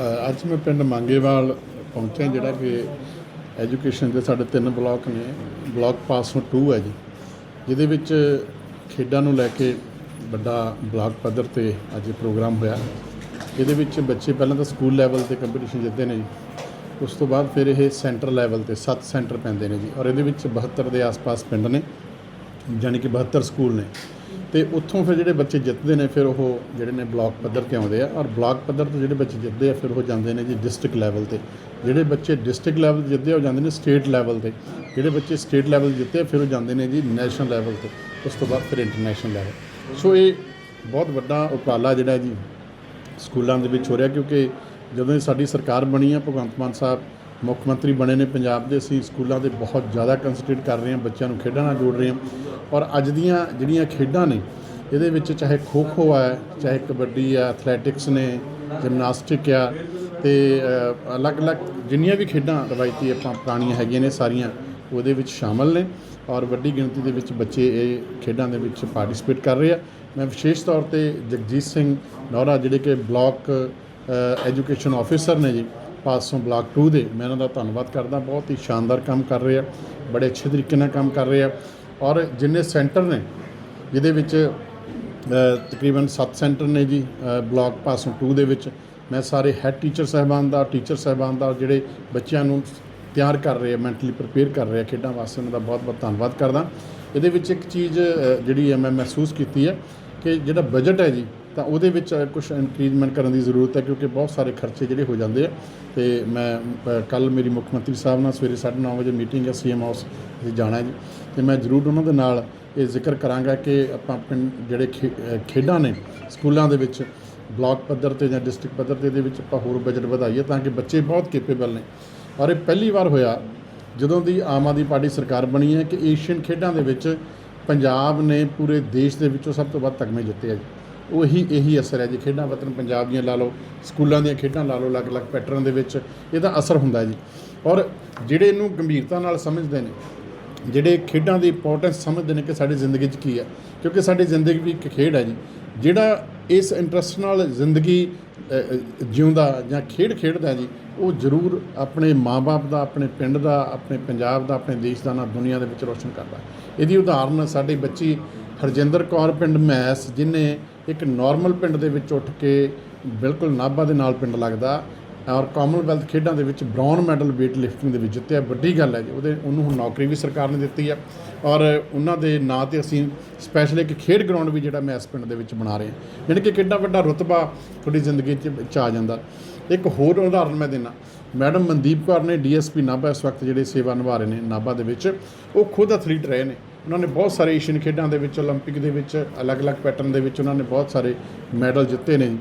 ਅੱਜ ਮੈਂ ਪਿੰਡ ਮੰਗੇਵਾਲ ਪਹੁੰਚਿਆ ਜਿਹੜਾ ਕਿ ਐਜੂਕੇਸ਼ਨ ਦੇ ਸਾਡੇ ਤਿੰਨ ਬਲਾਕ ਨੇ। ਬਲਾਕ ਪਾਸੋਂ 2 ਹੈ ਜੀ। ਜਿਹਦੇ ਵਿੱਚ ਖੇਡਾਂ ਨੂੰ ਲੈ ਕੇ ਵੱਡਾ ਬਲਾਕ ਪੱਧਰ ਤੇ ਅੱਜ ਪ੍ਰੋਗਰਾਮ ਹੋਇਆ। ਇਹਦੇ ਵਿੱਚ ਬੱਚੇ ਪਹਿਲਾਂ ਤਾਂ ਸਕੂਲ ਲੈਵਲ ਤੇ ਕੰਪੀਟੀਸ਼ਨ ਜਿੱਤਦੇ ਨੇ ਜੀ। ਉਸ ਤੋਂ ਬਾਅਦ ਫਿਰ ਇਹ ਸੈਂਟਰ ਲੈਵਲ ਤੇ 7 ਸੈਂਟਰ ਪੈਂਦੇ ਨੇ ਜੀ। ਔਰ ਇਹਦੇ ਵਿੱਚ 72 ਦੇ ਆਸ-ਪਾਸ ਪਿੰਡ ਨੇ ਯਾਨੀ ਕਿ 72 ਸਕੂਲ ਨੇ। ਤੇ ਉੱਥੋਂ ਫਿਰ ਜਿਹੜੇ ਬੱਚੇ ਜਿੱਤਦੇ ਨੇ, ਫਿਰ ਉਹ ਜਿਹੜੇ ਨੇ ਬਲਾਕ ਪੱਧਰ ਤੇ ਆਉਂਦੇ ਆ। ਔਰ ਬਲਾਕ ਪੱਧਰ ਤੇ ਜਿਹੜੇ ਬੱਚੇ ਜਿੱਤਦੇ ਆ, ਫਿਰ ਉਹ ਜਾਂਦੇ ਨੇ ਜੀ ਡਿਸਟ੍ਰਿਕਟ ਲੈਵਲ ਤੇ। ਜਿਹੜੇ ਬੱਚੇ ਡਿਸਟ੍ਰਿਕਟ ਲੈਵਲ ਤੇ ਜਿੱਤਦੇ ਉਹ ਜਾਂਦੇ ਨੇ ਸਟੇਟ ਲੈਵਲ ਤੇ। ਜਿਹੜੇ ਬੱਚੇ ਸਟੇਟ ਲੈਵਲ ਜਿੱਤੇ ਆ, ਫਿਰ ਉਹ ਜਾਂਦੇ ਨੇ ਜੀ ਨੈਸ਼ਨਲ ਲੈਵਲ ਤੇ। ਉਸ ਤੋਂ ਬਾਅਦ ਫਿਰ ਇੰਟਰਨੈਸ਼ਨਲ ਲੈਵਲ ਸੋ ਇਹ ਬਹੁਤ ਵੱਡਾ ਉਪਰਾਲਾ ਜਿਹੜਾ ਜੀ ਸਕੂਲਾਂ ਦੇ ਵਿੱਚ ਹੋ ਰਿਹਾ, ਕਿਉਂਕਿ ਜਦੋਂ ਸਾਡੀ ਸਰਕਾਰ ਬਣੀ ਆ, ਭਗਵੰਤ ਮਾਨ ਸਾਹਿਬ ਮੁੱਖ ਮੰਤਰੀ ਬਣੇ ਨੇ ਪੰਜਾਬ ਦੇ। ਅਸੀਂ ਸਕੂਲਾਂ ਦੇ ਬਹੁਤ ਜ਼ਿਆਦਾ ਕੰਸੈਂਟਰੇਟ ਕਰ ਰਹੇ ਹਾਂ, ਬੱਚਿਆਂ ਨੂੰ ਖੇਡਾਂ ਨਾਲ ਜੋੜ ਰਹੇ ਹਾਂ। ਔਰ ਅੱਜ ਦੀਆਂ ਜਿਹੜੀਆਂ ਖੇਡਾਂ ਨੇ, ਇਹਦੇ ਵਿੱਚ ਚਾਹੇ ਖੋ ਖੋ ਹੈ ਚਾਹੇ ਕਬੱਡੀ ਆ ਐਥਲੈਟਿਕਸ ਨੇ ਜਿਮਨਾਸਟਿਕ ਆ, ਤੇ ਅਲੱਗ-ਅਲੱਗ ਜਿੰਨੀਆਂ ਵੀ ਖੇਡਾਂ ਰਵਾਇਤੀ ਆਪਾਂ ਪੁਰਾਣੀਆਂ ਹੈਗੀਆਂ ਨੇ, ਸਾਰੀਆਂ ਉਹਦੇ ਵਿੱਚ ਸ਼ਾਮਲ ਨੇ। ਔਰ ਵੱਡੀ ਗਿਣਤੀ ਦੇ ਵਿੱਚ ਬੱਚੇ ਇਹ ਖੇਡਾਂ ਦੇ ਵਿੱਚ ਪਾਰਟਿਸਿਪੇਟ ਕਰ ਰਹੇ ਆ। ਮੈਂ ਵਿਸ਼ੇਸ਼ ਤੌਰ ਤੇ ਜਗਜੀਤ ਸਿੰਘ ਨੌਰਾ ਜਿਹੜੇ ਕਿ ਬਲਾਕ ਐਜੂਕੇਸ਼ਨ ਆਫੀਸਰ ਨੇ ਜੀ ਪਾਸੋਂ ਬਲਾਕ 2 ਦੇ, ਮੈਂ ਉਹਨਾਂ ਦਾ ਧੰਨਵਾਦ ਕਰਦਾ, ਬਹੁਤ ਹੀ ਸ਼ਾਨਦਾਰ ਕੰਮ ਕਰ ਰਹੇ ਆ, ਬੜੇ ਅੱਛੇ ਤਰੀਕੇ ਨਾਲ ਕੰਮ ਕਰ ਰਹੇ ਆ। ਔਰ ਜਿੰਨੇ ਸੈਂਟਰ ਨੇ, ਜਿਹਦੇ ਵਿੱਚ ਤਕਰੀਬਨ 7 ਸੈਂਟਰ ਨੇ ਜੀ ਬਲਾਕ ਪਾਸੋਂ 2 ਦੇ ਵਿੱਚ, ਮੈਂ ਸਾਰੇ ਹੈੱਡ ਟੀਚਰ ਸਾਹਿਬਾਨ ਦਾ ਟੀਚਰ ਸਾਹਿਬਾਨ ਦਾ, ਜਿਹੜੇ ਬੱਚਿਆਂ ਨੂੰ ਤਿਆਰ ਕਰ ਰਹੇ ਆ ਮੈਂਟਲੀ ਪ੍ਰਪੇਅਰ ਕਰ ਰਹੇ ਆ ਖੇਡਾਂ ਵਾਸਤੇ, ਉਹਨਾਂ ਦਾ ਬਹੁਤ ਬਹੁਤ ਧੰਨਵਾਦ ਕਰਦਾ। ਇਹਦੇ ਵਿੱਚ ਇੱਕ ਚੀਜ਼ ਜਿਹੜੀ ਹੈ ਮੈਂ ਮਹਿਸੂਸ ਕੀਤੀ ਹੈ ਕਿ ਜਿਹੜਾ ਬਜਟ ਹੈ ਜੀ ਤਾਂ ਉਹਦੇ ਵਿੱਚ ਕੁਝ ਇਨਕਰੀਜ਼ਮੈਂਟ ਕਰਨ ਦੀ ਜ਼ਰੂਰਤ ਹੈ ਕਿਉਂਕਿ ਬਹੁਤ ਸਾਰੇ ਖਰਚੇ ਜਿਹੜੇ ਹੋ ਜਾਂਦੇ ਆ। ਤੇ ਮੈਂ ਕੱਲ ਮੇਰੀ ਮੁੱਖ ਮੰਤਰੀ ਸਾਹਿਬ ਨਾਲ ਸਵੇਰੇ 9:30 ਵਜੇ ਮੀਟਿੰਗ ਹੈ ਸੀਐਮ ਹਾਊਸ ਅਸੀਂ ਜਾਣਾ ਜੀ। ਤੇ ਮੈਂ ਜ਼ਰੂਰ ਉਹਨਾਂ ਦੇ ਨਾਲ ਇਹ ਜ਼ਿਕਰ ਕਰਾਂਗਾ ਕਿ ਆਪਾਂ ਪਿੰਡ ਜਿਹੜੇ ਖੇ- ਖੇਡਾਂ ਨੇ ਸਕੂਲਾਂ ਦੇ ਵਿੱਚ, ਬਲਾਕ ਪੱਧਰ ਤੇ ਜਾਂ ਡਿਸਟ੍ਰਿਕਟ ਪੱਧਰ ਤੇ ਇਹਦੇ ਵਿੱਚ ਆਪਾਂ ਹੋਰ ਬਜਟ ਵਧਾਈਏ ਤਾਂ ਕਿ ਬੱਚੇ ਬਹੁਤ ਕੇਪੇਬਲ ਨੇ। ਔਰ ਇਹ ਪਹਿਲੀ ਵਾਰ ਹੋਇਆ, ਜਦੋਂ ਦੀ ਆਮ ਆਦਮੀ ਪਾਰਟੀ ਸਰਕਾਰ ਬਣੀ ਹੈ ਕਿ ਏਸ਼ੀਅਨ ਖੇਡਾਂ ਦੇ ਵਿੱਚ ਪੰਜਾਬ ਨੇ ਪੂਰੇ ਦੇਸ਼ ਦੇ ਵਿੱਚੋਂ ਸਭ ਤੋਂ ਵੱਧ ਤਗਮੇ ਜਿੱਤੇ ਆ ਜੀ। ਉਹੀ ਇਹੀ ਅਸਰ ਹੈ ਜੀ, ਖੇਡਾਂ ਵਤਨ ਪੰਜਾਬ ਦੀਆਂ ਲਾ ਲਓ, ਸਕੂਲਾਂ ਦੀਆਂ ਖੇਡਾਂ ਲਾ ਲਓ, ਅਲੱਗ-ਅਲੱਗ ਪੈਟਰਨ ਦੇ ਵਿੱਚ ਇਹਦਾ ਅਸਰ ਹੁੰਦਾ ਜੀ। ਔਰ ਜਿਹੜੇ ਇਹਨੂੰ ਗੰਭੀਰਤਾ ਨਾਲ ਸਮਝਦੇ ਨੇ, ਜਿਹੜੇ ਖੇਡਾਂ ਦੀ ਇੰਪੋਰਟੈਂਸ ਸਮਝਦੇ ਨੇ ਕਿ ਸਾਡੀ ਜ਼ਿੰਦਗੀ 'ਚ ਕੀ ਹੈ, ਕਿਉਂਕਿ ਸਾਡੀ ਜ਼ਿੰਦਗੀ ਵੀ ਇੱਕ ਖੇਡ ਹੈ ਜੀ। ਜਿਹੜਾ ਇਸ ਇੰਟਰਸਟ ਨਾਲ ਜ਼ਿੰਦਗੀ ਜਿਉਂਦਾ ਜਾਂ ਖੇਡ ਖੇਡਦਾ ਜੀ, ਉਹ ਜ਼ਰੂਰ ਆਪਣੇ ਮਾਪੇ ਦਾ, ਆਪਣੇ ਪਿੰਡ ਦਾ, ਆਪਣੇ ਪੰਜਾਬ ਦਾ, ਆਪਣੇ ਦੇਸ਼ ਦਾ, ਨਾਂ ਦੁਨੀਆ ਦੇ ਵਿੱਚ ਰੋਸ਼ਨ ਕਰਦਾ। ਇਹਦੀ ਉਦਾਹਰਨ ਸਾਡੀ ਬੱਚੀ ਹਰਜਿੰਦਰ ਕੌਰ ਪਿੰਡ ਮੈਸ ਜਿਨੇ ਇੱਕ ਨਾਰਮਲ ਪਿੰਡ ਦੇ ਵਿੱਚ ਉੱਠ ਕੇ ਬਿਲਕੁਲ ਨਾਭਾ ਦੇ ਨਾਲ ਪਿੰਡ ਲੱਗਦਾ ਔਰ ਕਾਮਨਵੈਲਥ ਖੇਡਾਂ ਦੇ ਵਿੱਚ ਬ੍ਰੌਨ ਮੈਡਲ weight lifting ਦੇ ਵਿੱਚ ਜਿੱਤਿਆ, ਵੱਡੀ ਗੱਲ ਹੈ ਜੀ, ਉਹਦੇ, ਉਹਨੂੰ ਹੁਣ ਨੌਕਰੀ ਵੀ ਸਰਕਾਰ ਨੇ ਦਿੱਤੀ ਆ ਔਰ ਉਹਨਾਂ ਦੇ ਨਾਂ ਤੇ ਅਸੀਂ ਸਪੈਸ਼ਲ ਇੱਕ ਖੇਡ ਗਰਾਊਂਡ ਵੀ ਜਿਹੜਾ ਮੈਂ ਇਸ ਪਿੰਡ ਦੇ ਵਿੱਚ ਬਣਾ ਰਹੇ। ਹਾਂ ਯਾਨੀ ਕਿ ਕਿੰਨਾ ਵੱਡਾ ਰੁਤਬਾ ਤੁਹਾਡੀ ਜ਼ਿੰਦਗੀ 'ਚ ਆ ਜਾਂਦਾ। ਇੱਕ ਹੋਰ ਉਦਾਹਰਨ ਮੈਂ ਦਿੰਦਾ। ਮੈਡਮ ਮਨਦੀਪ ਕੌਰ ਨੇ ਡੀਐਸਪੀ ਨਾਭਾ ਇਸ ਵਕਤ ਜਿਹੜੇ ਸੇਵਾ ਨਿਭਾ ਰਹੇ ਨੇ ਨਾਭਾ ਦੇ ਵਿੱਚ, ਉਹ ਖੁਦ ਐਥਲੀਟ ਰਹੇ ਨੇ। ਉਹਨਾਂ ਨੇ ਬਹੁਤ ਸਾਰੇ ਏਸ਼ੀਅਨ ਖੇਡਾਂ ਦੇ ਵਿੱਚ 올림픽 ਦੇ ਵਿੱਚ ਅਲੱਗ-ਅਲੱਗ ਪੈਟਰਨ ਦੇ ਵਿੱਚ ਉਹਨਾਂ ਨੇ ਬਹੁਤ ਸਾਰੇ ਮੈਡਲ ਜਿੱਤੇ ਨੇ ਜੀ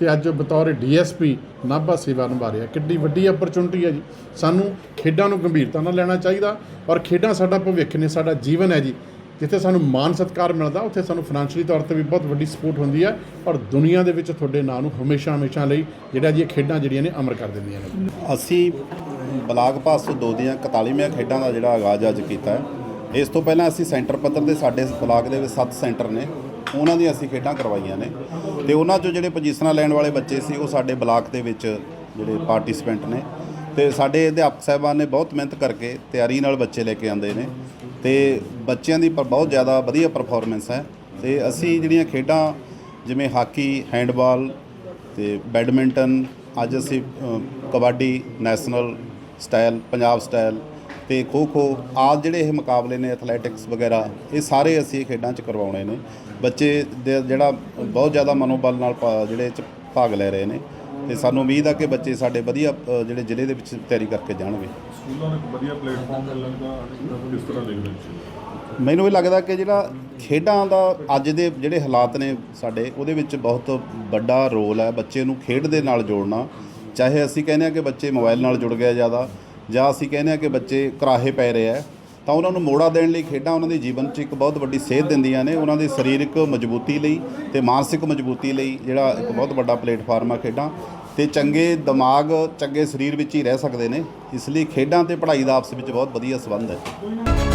ਤੇ ਅੱਜ ਉਹ ਬਤੌਰ ਡੀਐਸਪੀ ਨਾਭਾ ਸੇਵਾ ਨਿਭਾ ਰਿਹਾ ਕਿੰਨੀ ਵੱਡੀ ਅਪਰਚੁਨਿਟੀ ਹੈ ਜੀ ਸਾਨੂੰ ਖੇਡਾਂ ਨੂੰ ਗੰਭੀਰਤਾ ਨਾਲ ਲੈਣਾ ਚਾਹੀਦਾ ਔਰ ਖੇਡਾਂ ਸਾਡਾ ਭਵਿੱਖ ਨੇ ਸਾਡਾ ਜੀਵਨ ਹੈ ਜੀ ਜਿੱਥੇ ਸਾਨੂੰ ਮਾਨ ਸਤਿਕਾਰ ਮਿਲਦਾ ਉੱਥੇ ਸਾਨੂੰ ਫਾਈਨੈਂਸ਼ੀਅਲੀ ਤੌਰ ਤੇ ਵੀ ਬਹੁਤ ਵੱਡੀ ਸਪੋਰਟ ਹੁੰਦੀ ਹੈ ਔਰ ਦੁਨੀਆ ਦੇ ਵਿੱਚ ਤੁਹਾਡੇ ਨਾਂ ਨੂੰ ਹਮੇਸ਼ਾ ਹਮੇਸ਼ਾ ਲਈ ਜਿਹੜਾ ਜੀ ਇਹ ਖੇਡਾਂ ਜਿਹੜੀਆਂ ਨੇ ਅਮਰ ਕਰ ਦਿੰਦੀਆਂ ਨੇ ਅਸੀਂ ਬਲਾਕ ਪਾਸ ਤੋਂ ਦੋ ਦੀਆਂ 41ਵੀਆਂ ਖੇਡਾਂ ਦਾ ਜਿਹੜਾ ਆਗਾਜ਼ ਅੱਜ ਕੀਤਾ ਹੈ ਇਸ ਤੋਂ ਪਹਿਲਾਂ ਅਸੀਂ ਸੈਂਟਰ ਪੱਧਰ ਦੇ ਸਾਡੇ ਬਲਾਕ ਦੇ ਵਿੱਚ 7 ਸੈਂਟਰ ਨੇ, ਉਹਨਾਂ ਦੀਆਂ ਅਸੀਂ ਖੇਡਾਂ ਕਰਵਾਈਆਂ ਨੇ ਤੇ ਉਹਨਾਂ 'ਚੋਂ ਜਿਹੜੇ ਪੋਜੀਸ਼ਨਾਂ ਲੈਣ ਵਾਲੇ ਬੱਚੇ ਸੀ, ਉਹ ਸਾਡੇ ਬਲਾਕ ਦੇ ਵਿੱਚ ਜਿਹੜੇ ਪਾਰਟਿਸਪੈਂਟ ਨੇ ਤੇ ਸਾਡੇ ਅਧਿਆਪਕ ਸਾਹਿਬਾਨ ਨੇ ਬਹੁਤ ਮਿਹਨਤ ਕਰਕੇ ਤਿਆਰੀ ਨਾਲ ਬੱਚੇ ਲੈ ਕੇ ਆਉਂਦੇ ਨੇ ਤੇ ਬੱਚਿਆਂ ਦੀ ਪਰ ਬਹੁਤ ਜ਼ਿਆਦਾ ਵਧੀਆ ਪਰਫਾਰਮੈਂਸ ਹੈ ਤੇ ਅਸੀਂ ਜਿਹੜੀਆਂ ਖੇਡਾਂ ਜਿਵੇਂ ਹਾਕੀ ਹੈਂਡਬਾਲ ਤੇ ਬੈਡਮਿੰਟਨ ਅੱਜ ਅਸੀਂ kabaddi national style Punjab style ਤੇ ਖੋ ਖੋ ਆਦ ਜਿਹੜੇ ਇਹ ਮੁਕਾਬਲੇ ਨੇ ਐਥਲੈਟਿਕਸ ਵਗੈਰਾ ਇਹ ਸਾਰੇ ਅਸੀਂ ਇਹ ਖੇਡਾਂ 'ਚ ਕਰਵਾਉਣੇ ਨੇ। ਬੱਚੇ ਦੇ ਜਿਹੜਾ ਬਹੁਤ ਜ਼ਿਆਦਾ ਮਨੋਬਲ ਨਾਲ ਜਿਹੜੇ 'ਚ ਭਾਗ ਲੈ ਰਹੇ ਨੇ। ਤੇ ਸਾਨੂੰ ਉਮੀਦ ਆ ਕਿ ਬੱਚੇ ਸਾਡੇ ਵਧੀਆ ਜਿਹੜੇ ਜ਼ਿਲ੍ਹੇ ਦੇ ਵਿੱਚ ਤਿਆਰੀ ਕਰਕੇ ਜਾਣਗੇ। ਸਕੂਲਾਂ ਨੂੰ ਵਧੀਆ ਪਲੇਟਫਾਰਮ ਮਿਲਣ ਦਾ ਕਿਸ ਤਰ੍ਹਾਂ ਦੇਖਦੇ ਹੋ ਮੈਨੂੰ ਇਹ ਲੱਗਦਾ ਕਿ ਜਿਹੜਾ ਖੇਡਾਂ ਦਾ ਅੱਜ ਦੇ ਜਿਹੜੇ ਹਾਲਾਤ ਨੇ ਸਾਡੇ ਉਹਦੇ ਵਿੱਚ ਬਹੁਤ ਵੱਡਾ ਰੋਲ ਹੈ। ਬੱਚੇ ਨੂੰ ਖੇਡ ਦੇ ਨਾਲ ਜੋੜਨਾ। ਚਾਹੇ ਅਸੀਂ ਕਹਿੰਦੇ ਆ ਕਿ ਬੱਚੇ ਮੋਬਾਈਲ ਨਾਲ ਜੁੜ ਗਏ ਜ਼ਿਆਦਾ ਜਾਂ ਅਸੀਂ ਕਹਿੰਦੇ ਆ ਕਿ ਬੱਚੇ ਕਰਾਹੇ ਪੈ ਰਹੇ ਆ ਤਾਂ ਉਹਨਾਂ ਨੂੰ ਮੋੜਾ ਦੇਣ ਲਈ ਖੇਡਾਂ ਉਹਨਾਂ ਦੇ ਜੀਵਨ 'ਚ ਇੱਕ ਬਹੁਤ ਵੱਡੀ ਸੇਧ ਦਿੰਦੀਆਂ ਨੇ, ਉਹਨਾਂ ਦੀ ਸਰੀਰਕ ਮਜ਼ਬੂਤੀ ਲਈ ਤੇ ਮਾਨਸਿਕ ਮਜ਼ਬੂਤੀ ਲਈ ਜਿਹੜਾ ਇੱਕ ਬਹੁਤ ਵੱਡਾ ਪਲੇਟਫਾਰਮ ਆ ਖੇਡਾਂ। ਤੇ ਚੰਗੇ ਦਿਮਾਗ, ਚੰਗੇ ਸਰੀਰ ਵਿੱਚ ਹੀ ਰਹਿ ਸਕਦੇ ਨੇ, ਇਸ ਲਈ ਖੇਡਾਂ ਤੇ ਪੜ੍ਹਾਈ ਦਾ ਆਪਸ ਵਿੱਚ ਬਹੁਤ ਵਧੀਆ ਸੰਬੰਧ ਹੈ।